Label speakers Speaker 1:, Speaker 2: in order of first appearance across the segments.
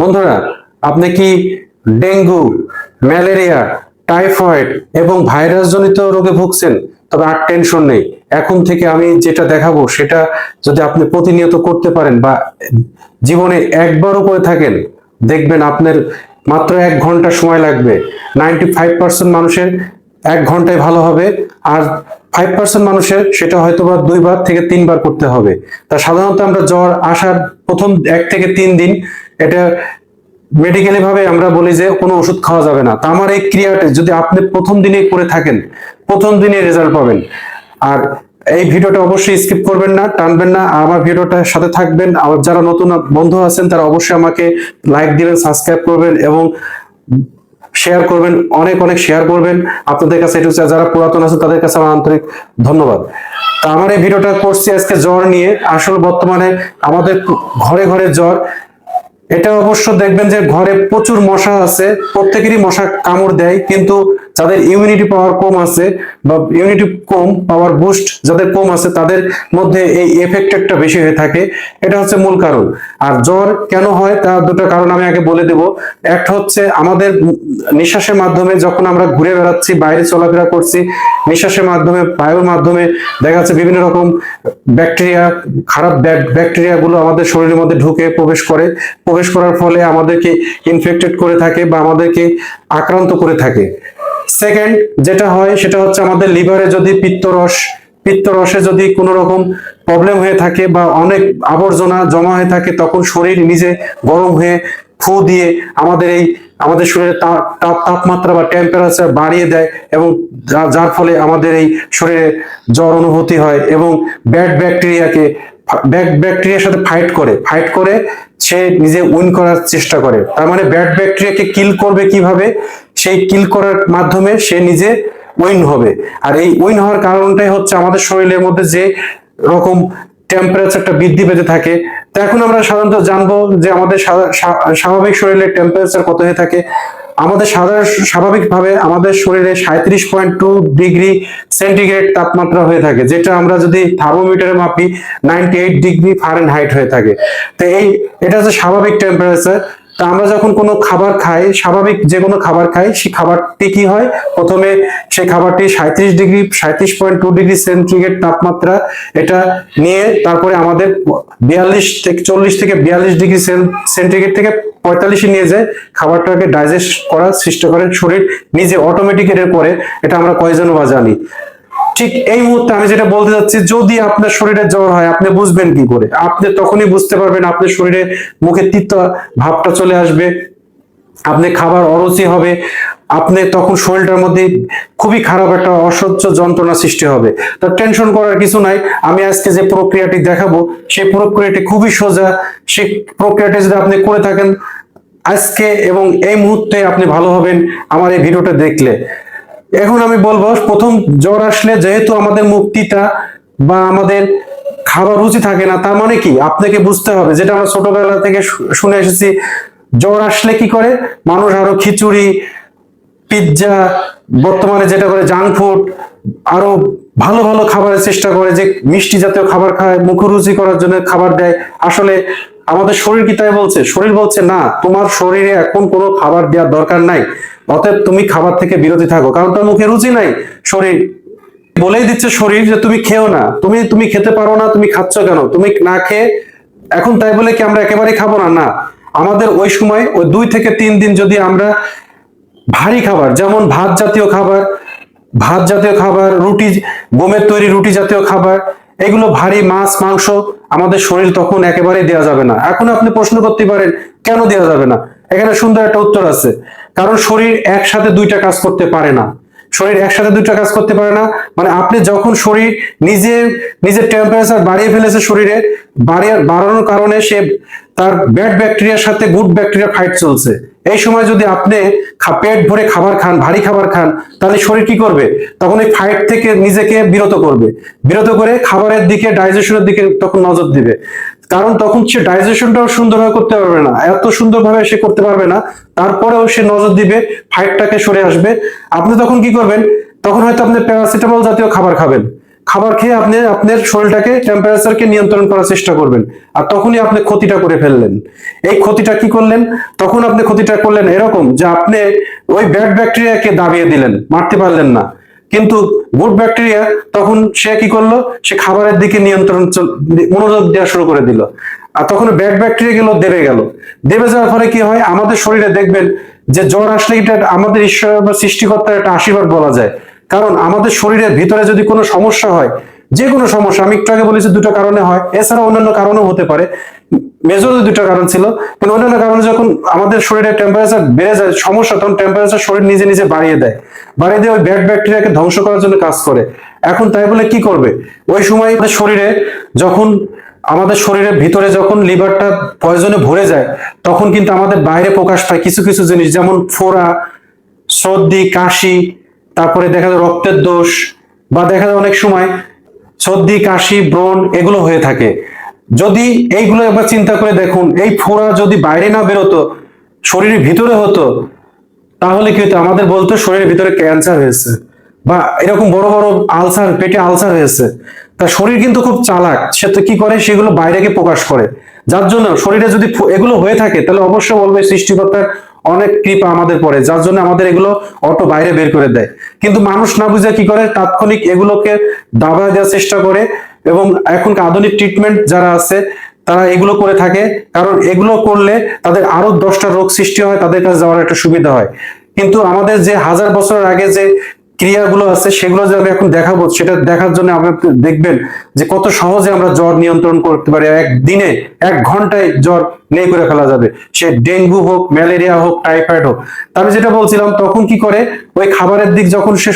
Speaker 1: বন্ধুরা, আপনি কি ডেঙ্গু, ম্যালেরিয়া, টাইফয়েড এবং ভাইরাস জনিত রোগে ভুগছেন? তবে আর টেনশন নেই। এখন থেকে আমি যেটা দেখাবো, সেটা যদি আপনি প্রতিনিয়ত করতে পারেন বা জীবনে একবারও করে থাকেন, দেখবেন আপনার মাত্র এক ঘণ্টা সময় লাগবে। নাইনটি ফাইভ পার্সেন্ট মানুষের এক ঘন্টায় ভালো হবে, আর ফাইভ পার্সেন্ট মানুষের সেটা হয়তো বা দুইবার থেকে তিনবার করতে হবে। তা সাধারণত আমরা জ্বর, আসার প্রথম এক থেকে তিন দিন এটা মেডিকেলি ভাবে আমরা বলি যে কোনো ওষুধ খাওয়া যাবে না। তা আমার এই ক্রিয়াটা, যদি আপনি প্রথম দিনে করে থাকেন, প্রথম দিনে রেজাল্ট পাবেন। আর এই ভিডিওটা অবশ্যই স্কিপ করবেন না, টানবেন না। আমার ভিডিওটার সাথে থাকবেন। আর যারা নতুন বন্ধু আছেন, তারা অবশ্যই আমাকে লাইক দিবেন সাবস্ক্রাইব করবেন এবং শেয়ার করবেন। অনেক অনেক শেয়ার করবেন। আপনাদের কাছে এটা যারা পুরাতন আছে তাদের কাছে আমার আন্তরিক ধন্যবাদ। তা আমার এই ভিডিওটা করছি আজকে জ্বর নিয়ে। আসলে বর্তমানে আমাদের ঘরে ঘরে জ্বর। এটা অবশ্য দেখবেন যে ঘরে প্রচুর মশা আছে প্রত্যেকেরই মশা কামড় দেয় কিন্তু যাদের ইমিউনিটি পাওয়ার কম আছে বা ইমিউনিটি কম পাওয়ার বুস্ট যাদের কম আছে তাদের মধ্যে এই এফেক্টেডটা বেশি হয়ে থাকে। এটা হচ্ছে মূল কারণ। আর জ্বর কেন হয় তার দুটো কারণ আমি আগে বলে দেব। একটা হচ্ছে আমাদের নিঃশ্বাসের মাধ্যমে যখন আমরা ঘুরে বেড়াচ্ছি, বাইরে চলাফেরা করছি, নিঃশ্বাসের মাধ্যমে, বায়ুর মাধ্যমে দেখা যাচ্ছে বিভিন্ন রকম ব্যাকটেরিয়া খারাপ ব্যাকটেরিয়া গুলো আমাদের শরীরের মধ্যে ঢুকে প্রবেশ করে। প্রবেশ করার ফলে আমাদেরকে ইনফেক্টেড করে থাকে বা আমাদেরকে আক্রান্ত করে থাকে। সেকেন্ড যেটা হয়, সেটা হচ্ছে আমাদের লিভারে যদি পিত্তরস, পিত্তরসে যদি কোনো রকম প্রবলেম হয়ে থাকে বা অনেক আবর্জনা জমা হয়ে থাকে, তখন শরীর নিজে গরম হয়ে ফু দিয়ে আমাদের এই, আমাদের শরীরের তাপমাত্রা বা টেম্পারেচার বাড়িয়ে দেয় এবং যার ফলে আমাদের এই শরীরে জ্বর অনুভূতি হয় এবং ব্যাড ব্যাকটেরিয়াকে ব্যাকটেরিয়ার সাথে ফাইট করে। ফাইট করে, সে নিজে উইন করার চেষ্টা করে। তার মানে ব্যাড ব্যাকটেরিয়াকে কিল করবে কীভাবে? সেই কিল করার মাধ্যমে সে নিজে উইন হবে। আর এই উইন হওয়ার কারণটাই হচ্ছে আমাদের শরীরের মধ্যে যে রকম টেম্পারেচারটা বৃদ্ধি পেতে থাকে। তো এখন আমরা সাধারণত জানব যে আমাদের স্বাভাবিক শরীরের টেম্পারেচার কত হয়ে থাকে। আমাদের সাধারণ, স্বাভাবিকভাবে আমাদের শরীরে সাঁত্রিশ পয়েন্ট টু ডিগ্রি সেন্টিগ্রেড তাপমাত্রা হয়ে থাকে, যেটা আমরা যদি থার্মোমিটারে মাপি ninety eight degree Fahrenheit হয়ে থাকে। তো এই, এটা হচ্ছে স্বাভাবিক টেম্পারেচার তা আমরা যখন কোনো খাবার খাই, স্বাভাবিক যে কোনো খাবার খাই, সেই খাবারটি কি হয়? প্রথমে সেই খাবারটি সাঁত্রিশ ডিগ্রি সাঁত্রিশ পয়েন্ট টু ডিগ্রি সেন্টিগ্রেড তাপমাত্রা এটা নিয়ে তারপরে আমাদের বিয়াল্লিশ থেকে চল্লিশ থেকে বিয়াল্লিশ ডিগ্রি সেন্টিগ্রেড থেকে পঁয়তাল্লিশে নিয়ে যায়। খাবারটাকে ডাইজেস্ট করার চেষ্টা করে শরীর নিজে অটোমেটিক এটা করে এটা আমরা কয়জন বা জানি? ঠিক এই মুহূর্তে আমি যেটা বলতে চাচ্ছি যদি আপনার শরীরে জ্বর হয়, আপনি বুঝবেন কি করে? আপনি তখনই বুঝতে পারবেন আপনার শরীরে মুখে তিক্ত ভাবটা চলে আসবে, আপনি খাবার অরুচি হবে, আপনি তখন শরীরটার মধ্যে খুবই খারাপ একটা অসহ্য যন্ত্রণা সৃষ্টি হবে। তো টেনশন করার কিছু নাই, আমি আজকে যে প্রক্রিয়াটি দেখাবো সেই প্রক্রিয়াটি খুবই সোজা সেই প্রক্রিয়াটি যদি আপনি করে থাকেন, আজকে এবং এই মুহূর্তে আপনি ভালো হবেন, আমার এই ভিডিওটা দেখলে। এখন আমি বলব, প্রথম জ্বর আসলে যেহেতু আমাদের মুক্তিটা বা আমাদের খাবার রুচি থাকে না, তার মানে কি? আপনাকে বুঝতে হবে, যেটা আমরা ছোটবেলা থেকে শুনে এসেছি, জ্বর আসলে কি করে? মানুষ আরও খিচুড়ি, পিৎজা, বর্তমানে যেটা করে জাঙ্ক ফুড, আরও ভালো ভালো খাবারের চেষ্টা করে যে মিষ্টি জাতীয় খাবার খায়, মুখরুচি করার জন্য খাবার দেয়। আসলে আমাদের শরীর কি তাই বলছে? শরীর বলছে, না, তোমার শরীরে এখন কোনো খাবার দেওয়ার দরকার নাই। অতএব তুমি খাবার থেকে বিরতি থাকো। কারণ তার মুখে রুচি নাই শরীর। বলেই দিচ্ছে শরীর যে তুমি খেও না। তুমি তুমি খেতে পারো না, তুমি খাচ্ছ কেন? তুমি না খেয়ে এখন তাই বলে কি আমরা একেবারে খাব না? না। আমাদের ওই সময়, ওই দুই থেকে তিন দিন যদি আমরা ভারী খাবার, যেমন ভাত জাতীয় খাবার, ভাত জাতীয় খাবার, রুটি গমের তৈরি রুটি জাতীয় খাবার এগুলো ভারী মাছ, মাংস আমাদের শরীর তখন একেবারেই দেওয়া যাবে না। এখন আপনি প্রশ্ন করতে পারেন, কেন দেওয়া যাবে না? এখানে সুন্দর একটা উত্তর আছে। কারণ শরীর একসাথে দুইটা কাজ করতে পারে না। শরীর একসাথে দুইটা কাজ করতে পারে না মানে আপনি যখন শরীর নিজে, নিজের টেম্পারেচার বাড়িয়ে ফেলেছে শরীরে, বাড়িয়ে বাড়ানোর কারণে সে তার ব্যাড ব্যাকটেরিয়ার সাথে গুড ব্যাকটেরিয়া ফাইট চলছে। এই সময় যদি আপনি পেট ভরে খাবার খান, ভারী খাবার খান, তাহলে শরীর কি করবে? তখন এই ফাইট থেকে নিজেকে বিরত করবে। বিরত করে খাবারের দিকে ডাইজেশনের দিকে তখন নজর দিবে। কারণ তখন সে ডাইজেশনটাও সুন্দরভাবে করতে পারবে না। এত সুন্দরভাবে সে করতে পারবে না, তারপরেও সে নজর দিবে ফাইটটাকে সরে আসবে। আপনি তখন কি করবেন? তখন হয়তো আপনি প্যারাসিটামল জাতীয় খাবার খাবেন। খাবার খেয়ে আপনি আপনার শরীরটাকে টেম্পারেচারকে নিয়ন্ত্রণ করার চেষ্টা করবেন। আর তখনই আপনি ক্ষতিটা করে ফেললেন। এই ক্ষতিটা কি করলেন? তখন আপনি ক্ষতিটা করলেন এরকম যে আপনি ওই ব্যাড ব্যাকটেরিয়াকে দাবিয়ে দিলেন, মারতে পারলেন না। কিন্তু গুড ব্যাকটেরিয়া তখন সে কি করল? সে খাবারের দিকে নিয়ন্ত্রণ মনোযোগ দেওয়া শুরু করে দিল। আর তখন ব্যাড ব্যাকটেরিয়া গেল দেবে গেল। দেবে যাওয়ার ফলে কি হয়? আমাদের শরীরে দেখবেন যে জ্বর আসলে এটা আমাদের ঈশ্বর বা সৃষ্টিকর্তার একটা আশীর্বাদ বলা যায়। কারণ আমাদের শরীরের ভিতরে যদি কোনো সমস্যা হয়, যে কোনো সমস্যা, আমি একটু আগে বলেছি দুটো কারণে হয়, এছাড়া অন্যান্য কারণও হতে পারে। মেজর দুটো কারণ ছিল, কিন্তু অন্যান্য কারণে যখন আমাদের শরীরের টেম্পারেচার বেড়ে যায়, সমস্যা তখন টেম্পারেচার শরীর নিজে নিজে বাড়িয়ে দেয়। বাড়িয়ে দিয়ে ওই ব্যাড ব্যাকটেরিয়াকে ধ্বংস করার জন্য কাজ করে। এখন তাই বলে কি করবে? ওই সময় শরীরে যখন আমাদের শরীরের ভিতরে যখন লিভারটা পয়জনে ভরে যায়, তখন কিন্তু আমাদের বাইরে প্রকাশ পায় কিছু কিছু জিনিস, যেমন ফোড়া, সর্দি, কাশি তারপরে দেখা যায় রক্তের দোষ বা দেখা যায় অনেক সময় সর্দি, কাশি, ব্রণ এগুলো হয়ে থাকে। যদি এইগুলো একবার চিন্তা করে দেখুন, এই ফোড়া যদি বাইরে না বেরোতো, শরীরের ভিতরে হতো, তাহলে কি হতো? আমাদের বলতো শরীরের ভিতরে ক্যান্সার হয়েছে বা এরকম বড় বড় আলসার, পেটে আলসার হয়েছে। তা শরীর কিন্তু খুব চালাক, সে তো কি করে? সেগুলো বাইরেকে প্রকাশ করে। যার জন্য শরীরে যদি এগুলো হয়ে থাকে, তাহলে অবশ্যই বলবে সৃষ্টিকর্তার অনেক কৃপা আমাদের পরে, যার জন্য আমাদের এগুলো অটো বাইরে বের করে দেয়। কিন্তু মানুষ না বুঝে কি করে? তাৎক্ষণিক এগুলোকে দাবা দেওয়ার চেষ্টা করে এবং এখনকার আধুনিক ট্রিটমেন্ট যারা আছে, তারা এগুলো করে থাকে। কারণ এগুলো করলে তাদের আরও দশটা রোগ সৃষ্টি হয়, তাদের কাছে যাওয়ার একটা সুবিধা হয়। কিন্তু আমাদের যে হাজার বছর আগে যে ক্রিয়াগুলো আছে, সেগুলো যে আমি এখন দেখাবো, সেটা দেখার জন্য আপনি দেখবেন যে কত সহজে আমরা জ্বর নিয়ন্ত্রণ করতে পারি। এক দিনে এক ঘন্টায় জ্বর নেই করে ফেলা যাবে। সে ডেঙ্গু হোক, ম্যালেরিয়া হোক, টাইফয়েড হোক। তা আমি যেটা বলছিলাম, তখন কি করে? ওই খাবারের দিক যখন সে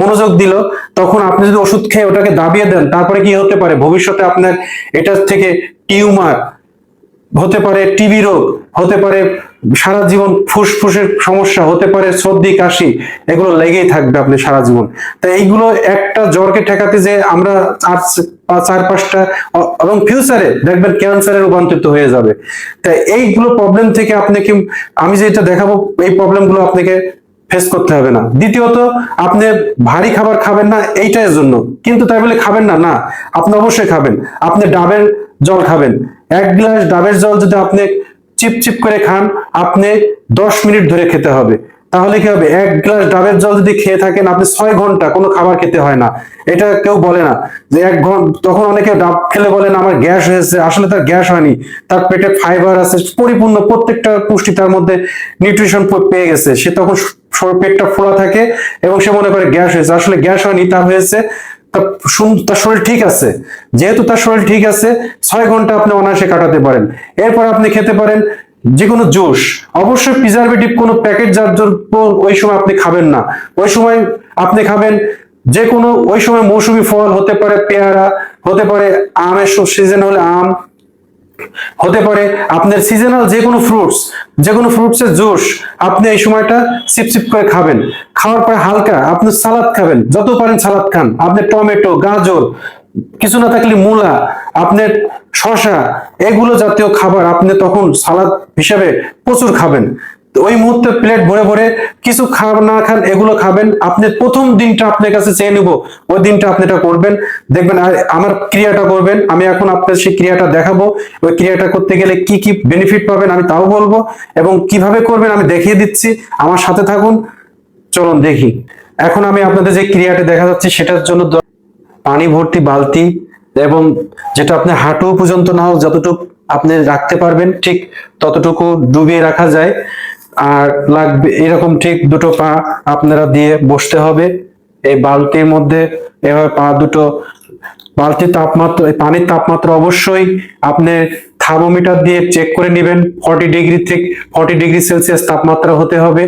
Speaker 1: মনোযোগ দিল, তখন আপনি যদি ওষুধ খেয়ে ওটাকে দাবিয়ে দেন, তারপরে কি হতে পারে? ভবিষ্যতে আপনার এটার থেকে টিউমার হতে পারে, টিবি রোগ হতে পারে সারা জীবন ফুসফুসের সমস্যা হতে পারে, সর্দি, কাশি, এগুলো লেগেই থাকবে আপনি সারা জীবন। তা এইগুলো একটা জ্বরকে ঠেকাতে যে আমরা চার চার পাঁচটা এবং ফিউচারে দেখবেন ক্যান্সারে রূপান্তরিত হয়ে যাবে। তাই এইগুলো প্রবলেম থেকে আপনি কি আমি যেটা দেখাবো, এই প্রবলেমগুলো আপনাকে ফেস করতে হবে না। দ্বিতীয়ত, আপনি ভারী খাবার খাবেন না, এইটার জন্য। কিন্তু তাই বলে খাবেন না না, আপনি অবশ্যই খাবেন। আপনি ডাবের জল খাবেন। এক গ্লাস ডাবের জল যদি আপনি চিপ চিপ করে খান, আপনি দশ মিনিট ধরে খেতে হবে। তাহলে কি হবে? এক গ্লাস ডাবের জল যদি খেয়ে থাকেন, আপনি ছয় ঘণ্টা কোনো খাবার খেতে হয় না। এটা কেউ বলে না যে এক ঘণ্টা তখন অনেকে ডাব খেলে বলেন, আমার গ্যাস হয়েছে। আসলে তার গ্যাস হয়নি। তার পেটে ফাইবার আছে, পরিপূর্ণ প্রত্যেকটা পুষ্টি তার মধ্যে নিউট্রিশন পেয়ে গেছে। সে তখন পেটটা ফোলা থাকে এবং সে মনে করে গ্যাস হয়েছে। আসলে গ্যাস হয়নি, তার হয়েছে তার শরীর ঠিক আছে। যেহেতু তার শরীর ঠিক আছে, ছয় ঘণ্টা আপনি অনায়াসে কাটাতে পারেন। এরপর আপনি খেতে পারেন যে কোনো জুস। অবশ্যই প্রিজারভেটিভ কোনো প্যাকেট দ্রব্য ওই সময় আপনি খাবেন না। ওই সময় আপনি খাবেন যে কোনো ওই সময় মৌসুমি ফল হতে পারে, পেয়ারা, হতে পারে আমের সিজন হলে আম হতে পারে আপনার সিজনাল যে কোনো ফ্রুটস যে কোনো ফ্রুটসের জুস, আপনি এই সময়টা সিপ সিপ করে খাবেন। খাওয়ার পরে হালকা আপনি সালাদ খাবেন। যত পারেন সালাদ খান। আপনি টমেটো, গাজর, কিছু না থাকলে মূলা, আপনার শশা এগুলো জাতীয় খাবার আপনি তখন সালাদ হিসাবে প্রচুর খাবেন। ওই মুহূর্তে প্লেট ভরে ভরে কিছু খাবার না খান, এগুলো খাবেন। আপনি প্রথম দিনটা আপনার কাছে চেয়ে নেব, ওই দিনটা আপনি এটা করবেন। দেখবেন আমার ক্রিয়াটা করবেন, আমি এখন আপনার সেই ক্রিয়াটা দেখাবো। ওই ক্রিয়াটা করতে গেলে কি কি বেনিফিট পাবেন আমি তাও বলব এবং কীভাবে করবেন আমি দেখিয়ে দিচ্ছি। আমার সাথে থাকুন, চলুন দেখি। এখন আমি আপনাদের যে ক্রিয়াটা দেখা যাচ্ছে, সেটার জন্য পানি ভর্তি বালতি এবং যেটা আপনি হাঁটু পর্যন্ত না হোক, যতটুকু আপনি রাখতে পারবেন, ঠিক ততটুকু ডুবিয়ে রাখা যায়। আর লাগবে এরকম ঠিক দুটো পা আপনারা দিয়ে বসতে হবে। এই বালতির মধ্যে এভাবে পা দুটো, বালতির তাপমাত্রা পানির তাপমাত্রা অবশ্যই আপনি থার্মোমিটার দিয়ে চেক করে নেবেন। ফর্টি ডিগ্রি থেকে ফর্টি ডিগ্রি সেলসিয়াস তাপমাত্রা হতে হবে।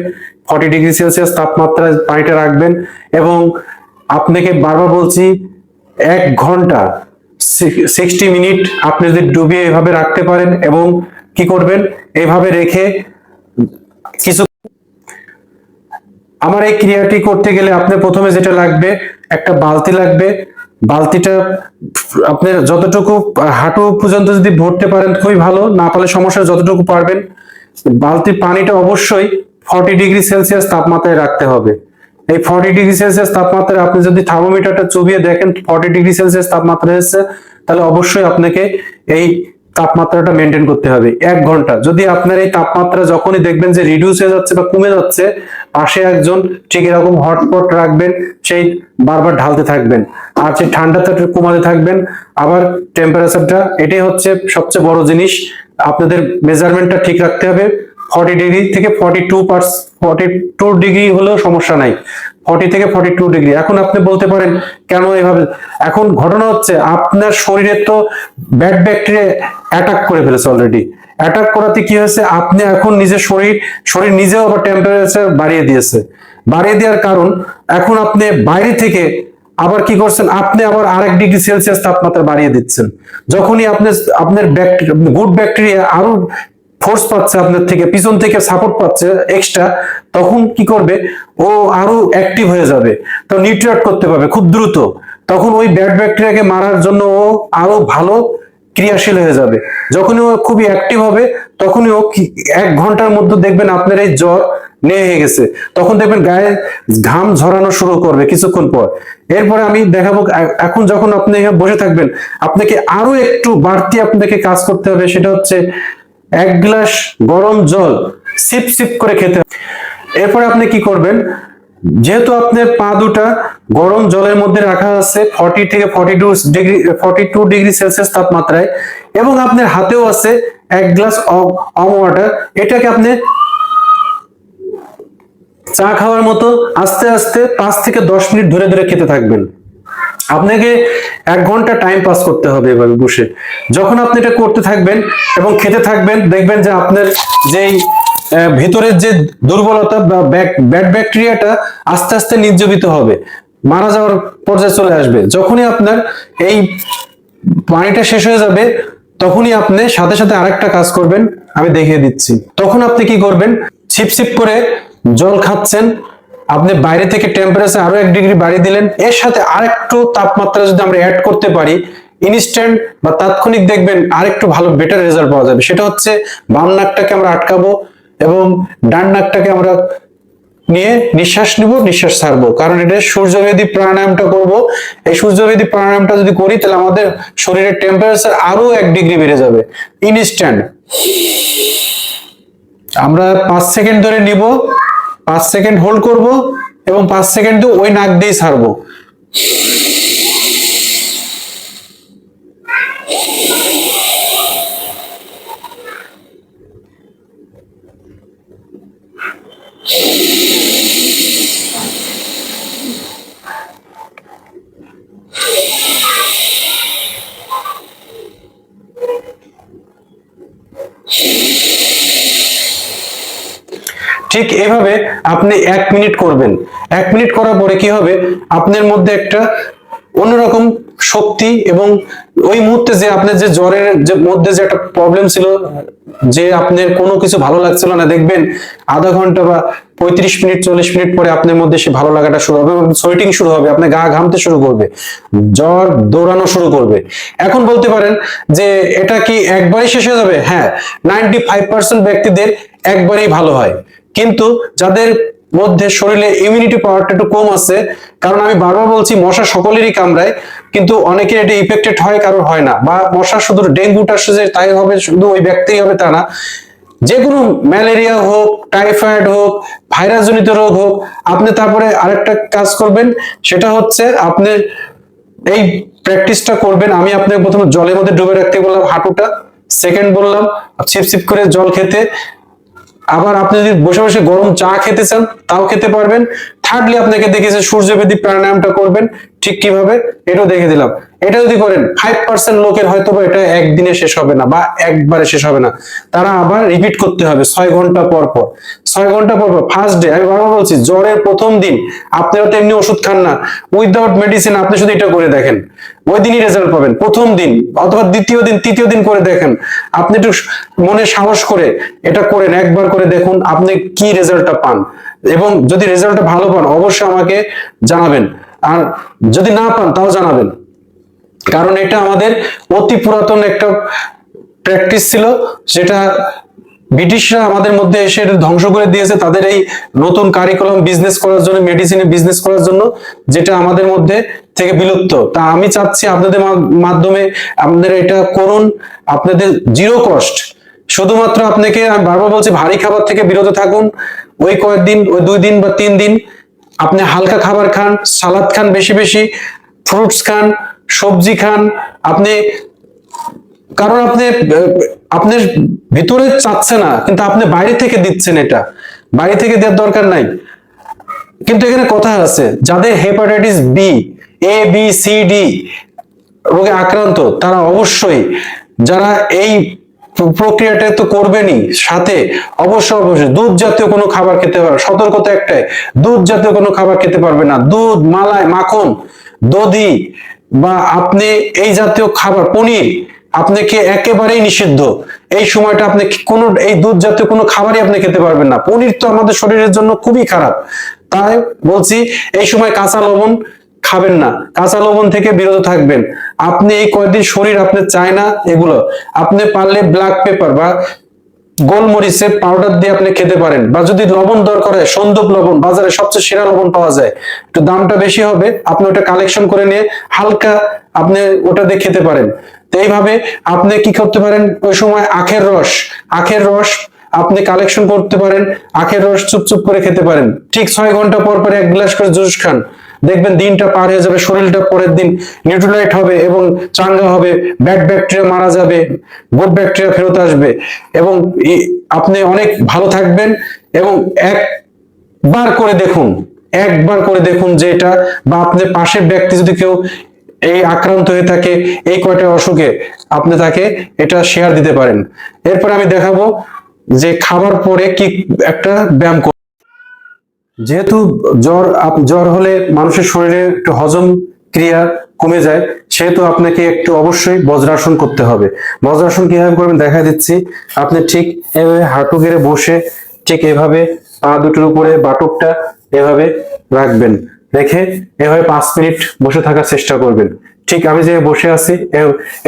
Speaker 1: ফর্টি ডিগ্রি সেলসিয়াস তাপমাত্রায় পানিটা রাখবেন এবং আপনাকে বারবার বলছি, এক ঘণ্টা সিক্সটি মিনিট আপনি যদি ডুবিয়ে এভাবে রাখতে পারেন এবং কি করবেন, এভাবে রেখে কিছু আমার এই ক্রিয়াটি করতে গেলে আপনার প্রথমে যেটা লাগবে, একটা বালতি লাগবে। বালতিটা আপনি যতটুকু হাঁটু পর্যন্ত যদি ভরতে পারেন খুবই ভালো, না পারলে সমস্যা যতটুকু পারবেন। বালতির পানিটা অবশ্যই ফর্টি ডিগ্রি সেলসিয়াস তাপমাত্রায় রাখতে হবে। এই ফর্টি ডিগ্রি সেলসিয়াস তাপমাত্রায় আপনি যদি থার্মোমিটারটা চুবিয়ে দেখেন ফর্টি ডিগ্রি সেলসিয়াস তাপমাত্রা এসেছে, তাহলে অবশ্যই আপনাকে এই তাপমাত্রাটা মেনটেন করতে হবে, এক ঘণ্টা। যদি আপনার এই তাপমাত্রা যখনই দেখবেন যে রিডিউস হয়ে যাচ্ছে বা কমে যাচ্ছে, পাশে একজন ঠিক এরকম হটপট রাখবেন, সেই বারবার ঢালতে থাকবেন। আর সেই ঠান্ডাটা কমাতে থাকবেন। আবার টেম্পারেচারটা এটাই হচ্ছে সবচেয়ে বড় জিনিস। আপনাদের মেজারমেন্টটা ঠিক রাখতে হবে। ফর্টি ডিগ্রি থেকে forty two purse forty two degree হলেও সমস্যা নাই। ফর্টি থেকে ফর্টি টু ডিগ্রি এখন আপনি বলতে পারেন, কেন এভাবে? এখন ঘটনা হচ্ছে, আপনার শরীরে তো ব্যাড ব্যাকটেরিয়া অ্যাটাক করে ফেলেছে অলরেডি অ্যাটাক করাতে কি হয়েছে? আপনি এখন নিজের শরীর শরীর নিজেও আবার টেম্পারেচার বাড়িয়ে দিয়েছে। বাড়িয়ে দেওয়ার কারণ, এখন আপনি বাইরে থেকে আবার কি করছেন? আপনি আবার আরেক ডিগ্রি সেলসিয়াস তাপমাত্রা বাড়িয়ে দিচ্ছেন। যখনই আপনি, আপনার গুড ব্যাকটেরিয়া আরও ফোর্স পাচ্ছে, আপনার থেকে, পিছন থেকে সাপোর্ট পাচ্ছে এক্সট্রা তখন কি করবে? ও আরও অ্যাক্টিভ হয়ে যাবে। তো নিউট্রিয়েট করতে পারবে খুব দ্রুত। তখন ওই ব্যাড ব্যাকটেরিয়াকে মারার জন্য ও আরও ভালো ক্রিয়াশীল হয়ে যাবে। যখনই ও খুবই অ্যাক্টিভ হবে, তখনই ও এক ঘণ্টার মধ্যে দেখবেন আপনার এই জ্বর নিয়ে গেছে। তখন দেখবেন গায়ে ঘাম ঝরানো শুরু করবে কিছুক্ষণ পর। এরপরে আমি দেখাবো এখন যখন আপনি বসে থাকবেন, আপনাকে আরও একটু বাড়তি আপনাকে কাজ করতে হবে, সেটা হচ্ছে এক গ্লাস গরম জল সিপ সিপ করে খেতে। এরপরে আপনি কি করবেন যেহেতু আপনার পা দুটা গরম জলের মধ্যে রাখা আছে ফর্টি থেকে forty two degree forty two degree Celsius তাপমাত্রায়, এবং আপনার হাতেও আছে এক গ্লাস অম ওয়াটার এটাকে আপনি চা খাওয়ার মতো আস্তে আস্তে পাঁচ থেকে দশ মিনিট ধরে ধরে খেতে থাকবেন আপনাকে এক ঘণ্টা টাইম পাস করতে হবে এভাবে বসে। যখন আপনি এটা করতে থাকবেন এবং খেতে থাকবেন, দেখবেন যে আপনার যেই ভিতরের যে দুর্বলতা বা ব্যাড ব্যাকটেরিয়াটা আস্তে আস্তে নির্জীবিত হবে। মারা যাওয়ার পর্যায়ে চলে আসবে। যখনই আপনার এই পানিটা শেষ হয়ে যাবে, তখনই আপনি সাথে সাথে আরেকটা কাজ করবেন, আমি দেখিয়ে দিচ্ছি। তখন আপনি কি করবেন? ছিপ ছিপ করে জল খাচ্ছেন আপনি বাইরে থেকে টেম্পারেচার আরও এক ডিগ্রি বাড়িয়ে দিলেন, এর সাথে আরেকটু তাপমাত্রা যদি আমরা অ্যাড করতে পারি ইনস্ট্যান্ট বা তাৎক্ষণিক দেখবেন আরেকটু ভালো বেটার রেজাল্ট পাওয়া যাবে। সেটা হচ্ছে বাম নাকটাকে আমরা আটকাবো এবং ডান নাকটাকে আমরা নিয়ে নিঃশ্বাস নিব, নিঃশ্বাস ছাড়বো। কারণ এটা সূর্যবেদী প্রাণায়ামটা করব। এই সূর্যবেদী প্রাণায়ামটা যদি করি, তাহলে আমাদের শরীরের টেম্পারেচার আরও এক ডিগ্রি বেড়ে যাবে। ইনস্ট্যান্ট আমরা পাঁচ সেকেন্ড ধরে নিব। পাঁচ সেকেন্ড হোল্ড করব এবং পাঁচ সেকেন্ড তো ওই নাক দিয়ে ছাড়বো। ঠিক এভাবে আপনি এক মিনিট করবেন। এক মিনিট করার পরে কি হবে? আপনার মধ্যে একটা অন্যরকম শক্তি এবং ওই মুহূর্তে যে আপনার যে জ্বরের যে মধ্যে যে একটা প্রবলেম ছিল, যে আপনার কোনো কিছু ভালো লাগছিল না, দেখবেন আধা ঘণ্টা বা পঁয়ত্রিশ মিনিট, চল্লিশ মিনিট পরে আপনার মধ্যে সে ভালো লাগাটা শুরু হবে এবং সোয়েটিং শুরু হবে, আপনার গা ঘামতে শুরু করবে, জ্বর দৌড়ানো শুরু করবে। এখন বলতে পারেন যে এটা কি একবারই শেষ হয়ে যাবে? হ্যাঁ নাইনটি ফাইভ পার্সেন্ট ব্যক্তিদের একবারেই ভালো হয়। কিন্তু যাদের মধ্যে শরীরে ইমিউনিটি পাওয়ারটা একটু কম আছে, কারণ আমি বারবার বলছি মশা সকলেরই কামড়ায়, কিন্তু অনেকের এটা ইফেক্টেড হয়, কারোর হয় না। বা মশা শুধু ডেঙ্গুটা যে তাই হবে, শুধু ওই ব্যক্তিই হবে তা না। যে কোনো ম্যালেরিয়া হোক, টাইফয়েড হোক ভাইরাস জনিত রোগ হোক, আপনি তারপরে আরেকটা কাজ করবেন, সেটা হচ্ছে আপনি এই প্র্যাকটিসটা করবেন। আমি আপনাকে প্রথমে জলের মধ্যে ডুবে রাখতে বললাম, হাঁটুটা সেকেন্ড বললাম ছিপ ছিপ করে জল খেতে। আবার আপনি যদি বসে বসে গরম চা খেতে চান, তাও খেতে পারবেন। থার্ডলি আপনাকে দেখেছে সূর্যবেদী প্রাণায়ামটা করবেন। ঠিক কীভাবে? এটাও দেখে দিলাম। এটা যদি করেন ফাইভ পার্সেন্ট লোকের হয়তো বা এটা একদিনে শেষ হবে না বা একবারে শেষ হবে না। তারা আবার রিপিট করতে হবে ছয় ঘণ্টা পর পর। ছয় ঘণ্টা পর পর ফার্স্ট ডে আমি বারবার বলছি, জ্বরের প্রথম দিন, আপনারা তো এমনি ওষুধ খান না। উইদাউট মেডিসিন আপনি শুধু এটা করে দেখেন। ওই দিনই রেজাল্ট পাবেন, প্রথম দিন অথবা দ্বিতীয় দিন, তৃতীয় দিন করে দেখেন। আপনি একটু মনে সাহস করে এটা করেন, একবার করে দেখুন আপনি কি রেজাল্টটা পান। এবং যদি রেজাল্টটা ভালো পান, অবশ্যই আমাকে জানাবেন। আর যদি না পান, তাও জানাবেন। কারণ এটা আমাদের অতি পুরাতন একটা প্র্যাকটিস ছিল, যেটা ব্রিটিশরা আমাদের মধ্যে এসে ধ্বংস করে দিয়েছে, তাদের এই নতুন কারিকুলাম বিজনেস করার জন্য মেডিসিনে বিজনেস করার জন্য, যেটা আমাদের মধ্যে থেকে বিলুপ্ত। তা আমি চাচ্ছি আপনাদের মাধ্যমে আপনারা এটা করুন, আপনাদের জিরো কস্ট শুধুমাত্র আপনাকে, আমি বারবার বলছি, ভারী খাবার থেকে বিরত থাকুন, ওই কয়েকদিন, ওই দুই দিন বা তিন দিন আপনি হালকা খাবার খান, সালাদ খান বেশি বেশি ফ্রুটস খান, সবজি খান, আপনি, কারণ আপনি আপনার ভিতরে চাচ্ছে না, কিন্তু আপনি বাইরে থেকে দিচ্ছেন এটা। বাইরে থেকে দেওয়ার দরকার নাই। কিন্তু এখানে কথা আছে, যাদের hepatitis B A B C D রোগে আক্রান্ত, তারা অবশ্যই, যারা এই প্রক্রিয়াটা তো করবেনই। সাথে অবশ্যই অবশ্যই দুধ জাতীয় কোনো খাবার খেতে পারবে সতর্কতা একটাই, দুধ জাতীয় কোনো খাবার খেতে পারবে না। দুধ, মালাই, মাখন, দধি বা আপনি এই জাতীয় খাবার, পনির আপনাকে একেবারেই নিষিদ্ধ। এই সময়টা আপনি কোনো, এই দুধ জাতীয় কোনো খাবারই আপনি খেতে পারবেন না। পনির তো আমাদের শরীরের জন্য খুবই খারাপ। তাই বলছি, এই সময় কাঁচা লবণ খাবেন না। কাঁচা লবণ থেকে বিরত থাকবেন। আপনি এই কয়েকদিন শরীর আপনি চায় না এগুলো। আপনি পারলে ব্ল্যাক পেপার বা গোলমরিচের পাউডার দিয়ে আপনি খেতে পারেন। বা যদি লবণ দরকার হয়, সন্দুপ লবণ, বাজারে সবচেয়ে সেরা লবণ পাওয়া যায়। একটু দামটা বেশি হবে, আপনি ওটা কালেকশন করে নিয়ে হালকা আপনি ওটা দিয়ে খেতে পারেন। তো এইভাবে আপনি কি করতে পারেন? ওই সময় আখের রস আখের রস আপনি কালেকশন করতে পারেন, আখের রস চুপচুপ করে খেতে পারেন। ঠিক ছয় ঘণ্টা পর পর এক গ্লাস করে জুস খান। দেখবেন দিনটা পার হয়ে যাবে, শরীরটা পরের দিন নিউট্রিলাইট হবে এবং চাঙ্গা হবে ব্যাড ব্যাকটেরিয়া মারা যাবে গুড ব্যাকটেরিয়া ফেরত আসবে এবং আপনি অনেক ভালো থাকবেন এবং একবার করে দেখুন, একবার করে দেখুন যে এটা বা আপনার পাশের ব্যক্তি যদি কেউ এই আক্রান্ত হয়ে থাকে, এই কয়টা অসুখে আপনি তাকে এটা শেয়ার দিতে পারেন। এরপর আমি দেখাবো যে খাবার পরে কি একটা ব্যায়াম যেহেতু জ্বর জ্বর হলে মানুষের শরীরে একটু হজম ক্রিয়া কমে যায়, সেহেতু আপনাকে একটু অবশ্যই বজ্রাসন করতে হবে। বজ্রাসন কীভাবে করবেন দেখা দিচ্ছি। আপনি ঠিক এভাবে হাঁটু গেড়ে বসে ঠিক এভাবে পা দুটোর উপরে বাটকটা এভাবে রাখবেন। রেখে এভাবে পাঁচ মিনিট বসে থাকার চেষ্টা করবেন। ঠিক আমি যে বসে আছি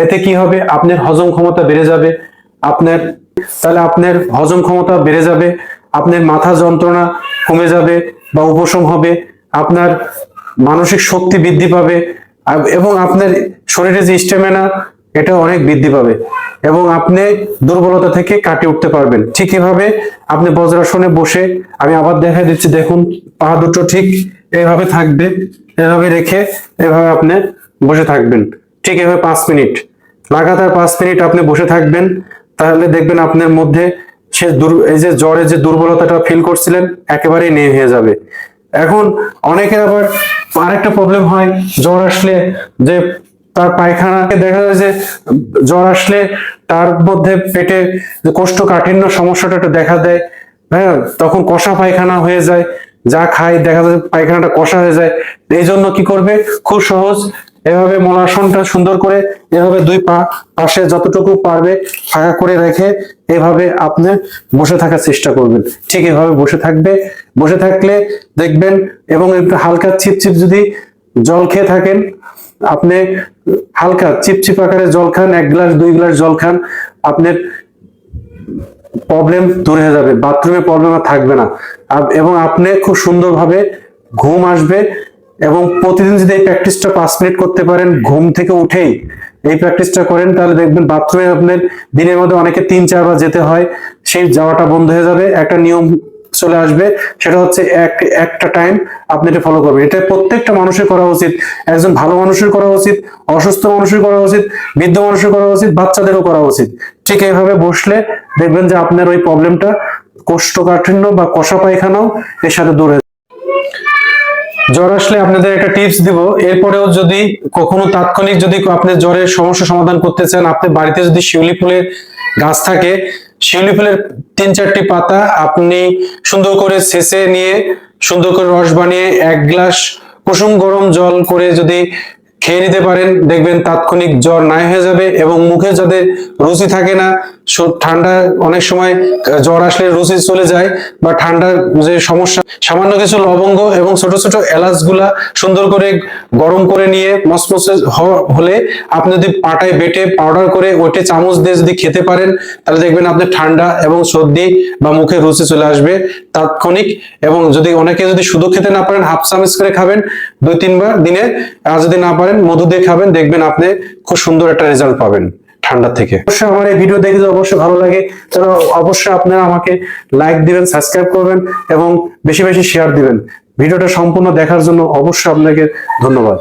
Speaker 1: এতে কি হবে? আপনার হজম ক্ষমতা বেড়ে যাবে, আপনার তাহলে আপনার হজম ক্ষমতা বেড়ে যাবে, আপনার মাথা যন্ত্রণা কমে যাবে বা উপশম হবে, আপনার মানসিক শক্তি বৃদ্ধি পাবে এবং আপনার শরীরে যে স্টেমিনা এটা অনেক বৃদ্ধি পাবে এবং আপনি দুর্বলতা থেকে কাটিয়ে উঠতে পারবেন। ঠিক এভাবে আপনি বজ্রাসনে বসে, আমি আবার দেখা দিচ্ছি, দেখুন, পা দুটো ঠিক এভাবে থাকবে, এভাবে রেখে এভাবে আপনি বসে থাকবেন। ঠিক এভাবে পাঁচ মিনিট, লাগাতার পাঁচ মিনিট আপনি বসে থাকবেন তাহলে দেখবেন আপনার মধ্যে সে এই যে জ্বরে যে দুর্বলতাটা ফিল করছিলেন, একেবারেই নেই হয়ে যাবে। এখন অনেকের আবার আরেকটা প্রবলেম হয়, জ্বর আসলে যে তার পায়খানাকে দেখা যায় যে জ্বর আসলে তার মধ্যে পেটে কোষ্ঠকাঠিন্য সমস্যাটা একটু দেখা দেয়। হ্যাঁ তখন কষা পায়খানা হয়ে যায়, যা খায় দেখা যায় পায়খানাটা কষা হয়ে যায়। এই জন্য কি করবে? খুব সহজ এভাবে মলাসনটা সুন্দর করে এভাবে দুই পা, পাশে যতটুকু পারবে ফাঁকা করে রেখে এভাবে আপনি বসে থাকার চেষ্টা করবেন। ঠিক এভাবে বসে থাকবে। বসে থাকলে দেখবেন এবং একটু হালকা চিপচিপ যদি জল খেয়ে থাকেন, আপনি হালকা চিপচিপ আকারে জল খান, এক গ্লাস, দুই গ্লাস জল খান, আপনার প্রবলেম দূর হয়ে যাবে। বাথরুমে প্রবলেম আর থাকবে না। এবং আপনি খুব সুন্দরভাবে ঘুম আসবে। এবং প্রতিদিন যদি এই প্র্যাকটিসটা পাঁচ মিনিট করতে পারেন, ঘুম থেকে উঠেই এই প্র্যাকটিসটা করেন, তাহলে দেখবেন বাথরুমে আপনার দিনের মধ্যে অনেকে তিন চারবার যেতে হয়, সেই যাওয়াটা বন্ধ হয়ে যাবে। একটা নিয়ম চলে আসবে, সেটা হচ্ছে এক, একটা টাইম আপনি এটা ফলো করবেন। এটা প্রত্যেকটা মানুষের করা উচিত। একজন ভালো মানুষের করা উচিত, অসুস্থ মানুষের করা উচিত, বৃদ্ধ মানুষের করা উচিত, বাচ্চাদেরও করা উচিত। ঠিক এইভাবে বসলে দেখবেন যে আপনার ওই প্রবলেমটা কোষ্ঠকাঠিন্য বা কষা পায়খানাও এর সাথে দূর জ্বর আসলে আপনাদের একটা টিপস দিব। এরপরেও যদি কখনো তাৎক্ষণিক যদি আপনি জ্বরের সমস্যা সমাধান করতে চান, আপনি বাড়িতে যদি শিউলি ফুলের গাছ থাকে, শিউলি ফুলের তিন চারটি পাতা আপনি সুন্দর করে ছেঁচে নিয়ে, সুন্দর করে রস বানিয়ে এক গ্লাস কুসুম গরম জল করে যদি খেয়ে নিতে পারেন। দেখবেন তাৎক্ষণিক জ্বর নাই হয়ে যাবে এবং মুখে যাদের রুচি থাকে না ঠান্ডা অনেক সময় জ্বর আসলে রুচি চলে যায় বা ঠান্ডার যে সমস্যা, সামান্য কিছু লবঙ্গ এবং ছোট ছোট এলাচগুলা সুন্দর করে গরম করে নিয়ে মসমসে হলে আপনি যদি পাটায় বেটে পাউডার করে ওইটা চামচ দিয়ে যদি খেতে পারেন, তাহলে দেখবেন আপনার ঠান্ডা এবং সর্দি বা মুখে রুচি চলে আসবে তাৎক্ষণিক। এবং যদি অনেকে যদি শুধু খেতে না পারেন, হাফ চামচ করে খাবেন, দুই তিনবার দিনে। আর যদি না পারেন মধু দিয়ে খাবেন, দেখবেন আপনি খুব সুন্দর একটা রেজাল্ট পাবেন ঠান্ডা থেকে। অবশ্যই আমার এই ভিডিও দেখে অবশ্যই ভালো লাগে, তাহলে অবশ্যই আপনারা আমাকে লাইক দিবেন সাবস্ক্রাইব করবেন এবং বেশি বেশি শেয়ার দিবেন। ভিডিওটা সম্পূর্ণ দেখার জন্য অবশ্যই আপনাকে ধন্যবাদ।